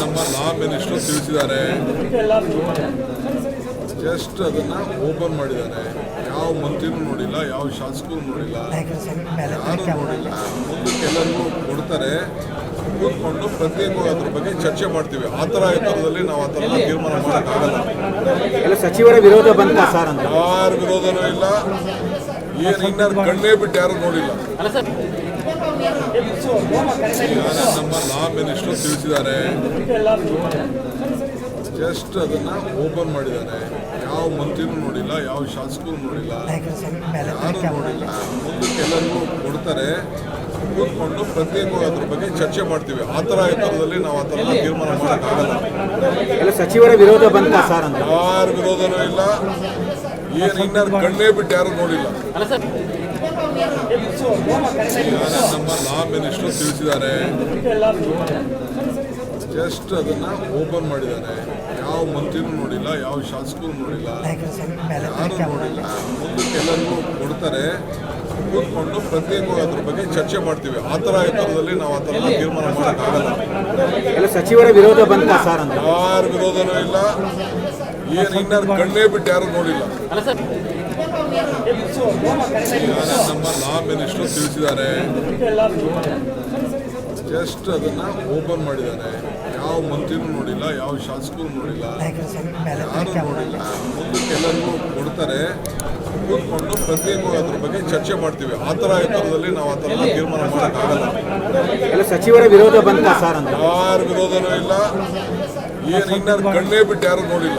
ನಮ್ಮ law minister ತಿಳಿಸಿದ್ದಾರೆ. Just ಅದನ್ನ ಓಪನ್ ಮಾಡಿದ್ದಾರೆ. ಯಾವ ಮಂತ್ರಿನೂ ನೋಡಿಲ್ಲ ಯಾವ ಶಾಸಕರು ನೋಡಿಲ್ಲ. ಯಾರು ನೋಡಿಲ್ಲ. ಮುಂದಕ್ಕೆ ಎಲ್ಲರಿಗೂ ಕೊಡ್ತಾರೆ. ಕೂತ್ಕೊಂಡು ಪ್ರತ್ಯೇಕವಾಗಿ ಅದ್ರ ಬಗ್ಗೆ ಚರ್ಚೆ ಮಾಡ್ತೀವಿ. ಆ ಥರ ಎತ್ತರದಲ್ಲಿ ನಾವು ಆ ಥರ ತೀರ್ಮಾನ ಮಾಡೋಕ್ಕಾಗಲ್ಲ. ಸಚಿವರ ವಿರೋಧ ಬಂತ ಸರ್ ಯಾರ ವಿರೋಧನೂ ಇಲ್ಲ. ಏನು ಇನ್ನ ಕಣ್ಣೇ ಬಿಟ್ಟು ಯಾರು ನೋಡಿಲ್ಲ. ನಮ್ಮ ಲಾ ಮಿನಿಸ್ಟರ್ ತಿಳಿಸಿದ್ದಾರೆ. ಜಸ್ಟ್ ಅದನ್ನ ಓಪನ್ ಮಾಡಿದ್ದಾರೆ. ಯಾವ ಮಂತ್ರಿನೂ ನೋಡಿಲ್ಲ ಯಾವ ಶಾಸಕರು ನೋಡಿಲ್ಲ. ಯಾರು ನೋಡಿಲ್ಲ. ಮುಂದಕ್ಕೆ ಎಲ್ಲರಿಗೂ ಕೊಡ್ತಾರೆ. ಕೂತ್ಕೊಂಡು ಪ್ರತ್ಯೇಕವಾಗಿ ಅದ್ರ ಬಗ್ಗೆ ಚರ್ಚೆ ಮಾಡ್ತೀವಿ. ಆ ಥರ ಎತ್ತರದಲ್ಲಿ ನಾವು ಆ ಥರ ತೀರ್ಮಾನ ಮಾಡೋಕ್ಕಾಗಲ್ಲ. ಸಚಿವರ ವಿರೋಧ ಬಂತ ಸರ್ ಯಾರು ಯಾರ ವಿರೋಧನೂ ಇಲ್ಲ. ಏನು ಇನ್ನಾರು ಕಣ್ಣೇ ಬಿಟ್ಟು ಯಾರು ನೋಡಿಲ್ಲ. ನಮ್ಮ ಲಾ ಮಿನಿಸ್ಟರ್ ತಿಳಿಸಿದ್ದಾರೆ. ಜಸ್ಟ್ ಅದನ್ನ ಓಪನ್ ಮಾಡಿದ್ದಾರೆ. ಯಾವ ಮಂತ್ರಿನೂ ನೋಡಿಲ್ಲ ಯಾವ ಶಾಸಕರು ನೋಡಿಲ್ಲ. ಯಾರು ನೋಡಿಲ್ಲ. ಮುಂದೆ ಎಲ್ಲರಿಗೂ ಕೊಡ್ತಾರೆ. ಕೂತ್ಕೊಂಡು ಪ್ರತ್ಯೇಕವಾಗಿ ಅದ್ರ ಬಗ್ಗೆ ಚರ್ಚೆ ಮಾಡ್ತೀವಿ. ಆ ಥರ ಎತ್ತರದಲ್ಲಿ ನಾವು ಆ ಥರ ತೀರ್ಮಾನ ಮಾಡೋಕ್ಕಾಗಲ್ಲ. ಸಚಿವರ ವಿರೋಧ ಬಂತ ಸರ್ ಯಾರ ವಿರೋಧನೂ ಇಲ್ಲ. ಏನು ಇನ್ನೂ ಕಣ್ಣೇ ಬಿಟ್ಟು ಯಾರು ನೋಡಿಲ್ಲ. ನಮ್ಮ ಲಾ ಮಿನಿಸ್ಟರ್ ತಿಳಿಸಿದ್ದಾರೆ ಜಸ್ಟ್ ಅದನ್ನ ಓಪನ್ ಮಾಡಿದ್ದಾರೆ. ಯಾವ ಮಂತ್ರಿನೂ ನೋಡಿಲ್ಲ ಯಾವ ಶಾಸಕರು ನೋಡಿಲ್ಲ. ಯಾರು ನೋಡಿಲ್ಲ. ಮುಂದೆ ಎಲ್ಲರಿಗೂ ಕೊಡ್ತಾರೆ. ಕೂತ್ಕೊಂಡು ಪ್ರತಿಯೊಂದು ಅದ್ರ ಬಗ್ಗೆ ಚರ್ಚೆ ಮಾಡ್ತೀವಿ. ಆ ಥರ ಎತ್ತರದಲ್ಲಿ ನಾವು ಆ ಥರ ತೀರ್ಮಾನ ಮಾಡೋಕ್ಕಾಗಲ್ಲ. ಸಚಿವರ ವಿರೋಧ ಬಂತ ಯಾರ ವಿರೋಧನೂ ಇಲ್ಲ. ಏನು ಇನ್ನಾರು ಕಣ್ಣೇ ಬಿಟ್ಟು ಯಾರು ನೋಡಿಲ್ಲ.